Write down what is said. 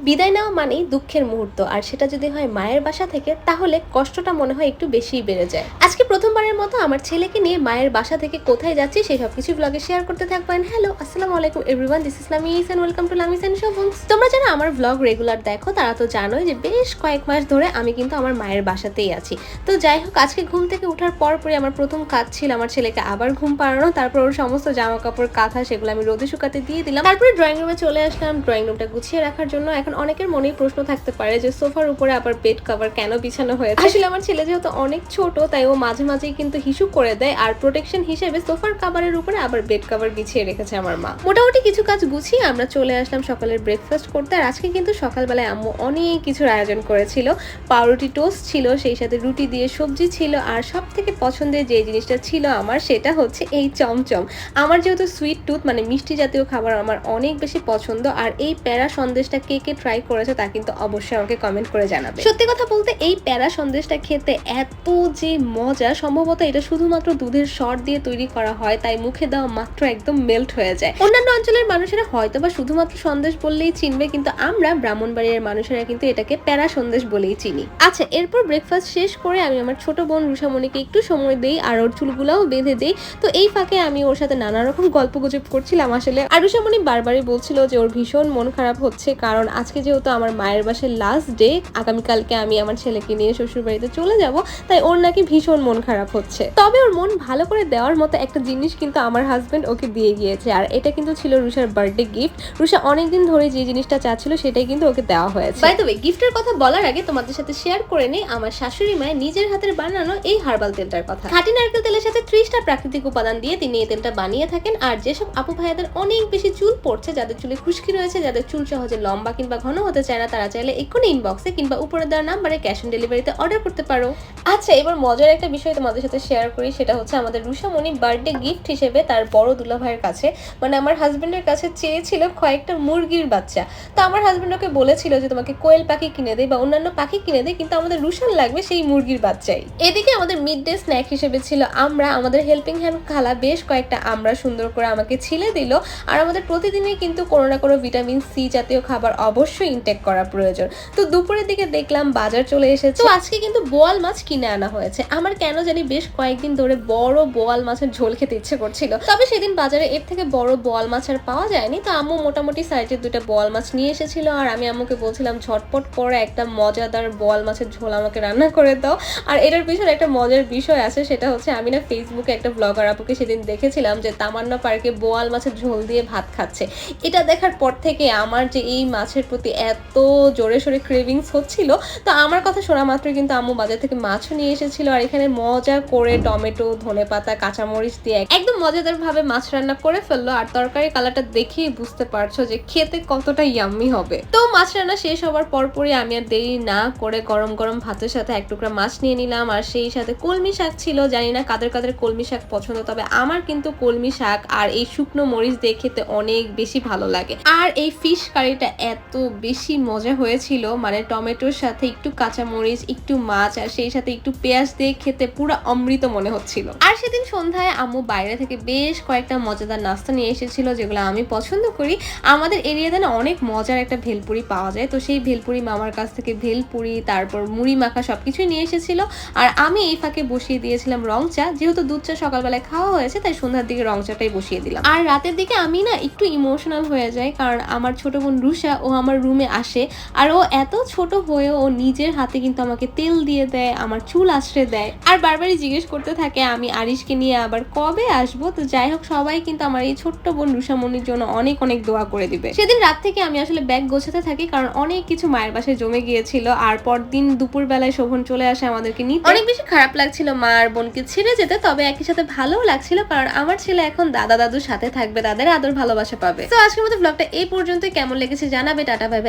বিদায় নেওয়া মানেই দুঃখের মুহূর্ত, আর সেটা যদি হয় মায়ের বাসা থেকে, তাহলে কষ্টটা মনে হয় একটু বেশিই বেড়ে যায়। আজকে প্রথমবারের মতো আমার ছেলেকে নিয়ে মায়ের বাসা থেকে কোথায় যাচ্ছি সেই সব কিছু ব্লগে শেয়ার করতে থাকবেন। হ্যালো আসসালামু আলাইকুম everyone this is Lamis and welcome to Lamis and শোভংস তোমরা যারা আমার ব্লগ রেগুলার দেখো, তারা তো জানোই যে বেশ কয়েক মাস ধরে আমি কিন্তু আমার মায়ের বাসাতেই আছি। তো যাই হোক, আজকে ঘুম থেকে ওঠার পর পরে আমার প্রথম কাজ ছিল আমার ছেলেকে আবার ঘুম পাড়ানো। তারপর ওর সমস্ত জামা কাপড় কাঁথা সেগুলো আমি রোদে শুকাতে দিয়ে দিলাম। তারপরে ড্রয়িং রুমে চলে আসলাম। ড্রয়িং রুমটা গুছিয়ে রাখার জন্য এখন অনেকের মনেই প্রশ্ন থাকতে পারে যে সোফার উপরে আবার বেড কভার কেন বিছানো হয়েছে? আসলে আমার ছেলে যেহেতু অনেক ছোট, তাই ও মাঝে মাঝেই কিন্তু হিসু করে দেয়, আর প্রোটেকশন হিসেবে সোফার কাভারের উপরে আবার বেড কাভার বিছিয়ে রেখেছে আমার মা। মোটামুটি কিছু কাজ গুছিয়ে আমরা চলে আসলাম সকালের ব্রেকফাস্ট করতে, আর আজকে কিন্তু সকালবেলায় আম্মু অনেক কিছুর আয়োজন করেছিল। পাউরুটি টোস্ট ছিল, সেই সাথে রুটি দিয়ে সবজি ছিল, আর সব থেকে পছন্দের যে জিনিসটা ছিল আমার, সেটা হচ্ছে এই চমচম। আমার যেহেতু সুইট টুথ মানে মিষ্টি জাতীয় খাবার আমার অনেক বেশি পছন্দ, আর এই প্যারা সন্দেশটা কে কে ট্রাই করেছে তা কিন্তু অবশ্যই আমাকে কমেন্ট করে জানাবে। সত্যি কথা বলতে, এই প্যারা সন্দেশটা খেতে এত যে মজা সম্ভবত এটা শুধুমাত্র দুধের শর্ট দিয়ে তৈরি করা হয়, তাই মুখে দেওয়া মাত্র একদম মেল্ট হয়ে যায়। অন্যান্য অঞ্চলের মানুষেরা হয়তো বা শুধুমাত্র সন্দেশ বললেই চিনবে, কিন্তু আমরা ব্রাহ্মণবাড়িয়ার মানুষেরা কিন্তু এটাকে প্যারা সন্দেশ বলেই চিনি। আচ্ছা এরপর ব্রেকফাস্ট শেষ করে আমি আমার ছোট বোন রুষামণিকে একটু সময় দেই, আর ওর চুলগুলাও বেঁধে দেই। তো এই ফাঁকে আমি ওর সাথে নানা রকম গল্প গুজব করছিলাম আসলে। আর রুষামণি বারবারই বলছিল যে ওর ভীষণ মন খারাপ হচ্ছে, কারণ আজকে যেহেতু আমার মায়ের বাসের লাস্ট ডে আগামীকালকে আমি আমার ছেলেকে নিয়ে শ্বশুর বাড়িতে চলে যাব, তাই ওর নাকি ভীষণ মন খারাপ হচ্ছে। তবে ওর মন ভালো করে দেওয়ার মতো একটা জিনিস কিন্তু আমার হাজবেন্ড ওকে দিয়ে গিয়েছে। আর এটা কিন্তু ছিল রুষার বার্থডে গিফট রুষা অনেকদিন ধরে যে জিনিসটা চাচ্ছিল সেটাই কিন্তু ওকে দেওয়া হয়েছে। বাই দ্য ওয়ে গিফটের কথা বলার আগে তোমাদের সাথে শেয়ার করে নেই আমার শাশুড়ি মায়ের নিজের হাতের বানানো এই হার্বাল তেলটার কথা। খাঁটি নারকেল তেলের সাথে ত্রিশটা প্রাকৃতিক উপাদান দিয়ে তিনি এই তেলটা বানিয়ে থাকেন। আর যেসব আপু ভাইয়াদের অনেক বেশি চুল পড়ছে যাদের চুলে খুশকি রয়েছে যাদের চুল সহজে লম্বা কিংবা ঘন হতে চায় না তারা চাইলে এক্ষুনি ইনবক্সে কিংবা উপরে দেওয়া নাম্বারে ক্যাশ অন ডেলিভারিতে অর্ডার করতে পারো। আচ্ছা এবার মজার একটা বিষয় তোমাদের সাথে শেয়ার করি, সেটা হচ্ছে আমাদের রুষামণি বার্থডে গিফট হিসেবে তার বড় দুলা ভাইয়ের কাছে মানে আমার হাজবেন্ডের কাছে চেয়েছিল কয়েকটা মুরগির বাচ্চা। তো আমার হাজবেন্ড ওকে বলেছিল যে তোমাকে কোয়েল পাখি কিনে দেয় বা অন্যান্য পাখি কিনে দেয় কিন্তু আমাদের রুশান লাগবে সেই মুরগির বাচ্চাই। এদিকে আমাদের মিড ডে স্ন্যাক হিসেবে ছিল আমরা, আমাদের হেল্পিং হ্যান্ড খালা বেশ কয়েকটা আমরা সুন্দর করে আমাকে ছিলে দিল, আর আমাদের প্রতিদিনই কিন্তু কোনো না কোনো ভিটামিন সি জাতীয় খাবার অবশ্যই ইনটেক করা প্রয়োজন। তো দুপুরের দিকে দেখলাম বাজার চলে এসেছে। তো আজকে কিন্তু বোয়াল মাছ কিনে আনা হয়েছে। আমার কেন জানি বেশ কয়েকদিন ধরে বড় বোয়াল মাছের ঝোল খেতে ইচ্ছে করছিল। তবে সেদিন বাজারে এর থেকে বড় বোয়াল মাছ আর পাওয়া যায়নি, তো আম্মু মোটামুটি সাইজের দুটো বোয়াল মাছ নিয়ে এসেছিল আর আমি আম্মুকে বলছিলাম, ঝটপট করে, একটা মজাদার বোয়াল মাছের ঝোল আমাকে রান্না করে দাও। আর এটার পিছনে একটা মজার বিষয় আছে, সেটা হচ্ছে আমি না ফেসবুকে একটা ব্লগার আপুকে সেদিন দেখেছিলাম যে তামান্না পার্কে বোয়াল মাছের ঝোল দিয়ে ভাত খাচ্ছে। এটা দেখার পর থেকে আমার যে এই মাছের প্রতি এত জোরে সোরে ক্রেভিংস হচ্ছিল, তো আমার কথা শোনা মাত্রই কিন্তু আম্মু বাজার থেকে মাছও নিয়ে এসেছিল আর এখানে মজা করে টমেটো ধনে পাতা কাঁচামরিচ দিয়ে একদম মজাদার ভাবে মাছ রান্না করে ফেলল। আর তরকারি কালারটা দেখেই বুঝতে পারছ যে খেতে কতটা ইয়াম্মি হবে। তো মাছ রান্না শেষ হওয়ার পরপরই আমি আর দেরি না করে গরম গরম ভাতের সাথে এক টুকরা মাছ নিয়ে নিলাম। আর সেই সাথে কলমি শাক ছিল। জানি না কাদের কাদের কলমি শাক পছন্দ, তবে আমার কিন্তু কলমি শাক আর এই শুকনো মরিচ দিয়ে খেতে অনেক বেশি ভালো লাগে। আর এই ফিশ কারিটা এত বেশি মজা হয়েছিল। মানে টমেটোর সাথে একটু কাঁচা মরিচ একটু মাছ, আর সেই সাথে একটু পেঁয়াজ দিয়ে খেতে পুরো অমৃত মনে হচ্ছিল। আর সেদিন সন্ধ্যায় আম্মু বাইরে থেকে বেশ কয়েকটা মজাদার নাস্তা নিয়ে এসেছিল, যেগুলো আমি পছন্দ করি। আমাদের এরিয়াতে না অনেক মজার একটা ভেলপুরি পাওয়া যায়, তো সেই ভেলপুরি মামার কাছ থেকে ভেলপুরি, তারপর মুড়ি মাখা সবকিছুই নিয়ে এসেছিল। আর আমি এই ফাঁকে বসিয়ে দিয়েছিলাম রং চা, যেহেতু দুধ চা সকালবেলায় খাওয়া হয়েছে, তাই সন্ধ্যার দিকে রং চাটাই বসিয়ে দিলাম। আর রাতের দিকে আমি না একটু ইমোশনাল হয়ে যাই, কারণ আমার ছোট বোন রুষা ও আমার রুমে আসে। আর ও এত ছোট হয়ে ও নিজের হাতে কিন্তু আমাকে তেল দিয়ে দেয়, আমার চুল আশ্রে দেয়। আর বারবারই জিজ্ঞেস করতে থাকে, আমি আরিশকে নিয়ে আবার কবে আসব? তো যাই হোক, সবাই কিন্তু আমার এই ছোট্ট বোন রুষামণির জন্য অনেক অনেক দোয়া করে দিবে। সেদিন রাত থেকে আমি আসলে ব্যাগ গোছাতে থাকি, কারণ অনেক কিছু মায়ের বাসায় জমে গিয়েছিল, আর পরদিন দুপুর বেলায় শোভন চলে আসে আমাদেরকে নিতে। অনেক বেশি খারাপ লাগছিল মা আর বোনকে ছেড়ে যেতে, তবে একই সাথে ভালোও লাগছিল, কারণ আমার ছেলে এখন দাদা দাদুর সাথে থাকবে, তাদের আদর ভালোবাসা পাবে। তো আজকের মতো ব্লগটা এই পর্যন্তই। কেমন লেগেছে জানাবে টাটা ভাবে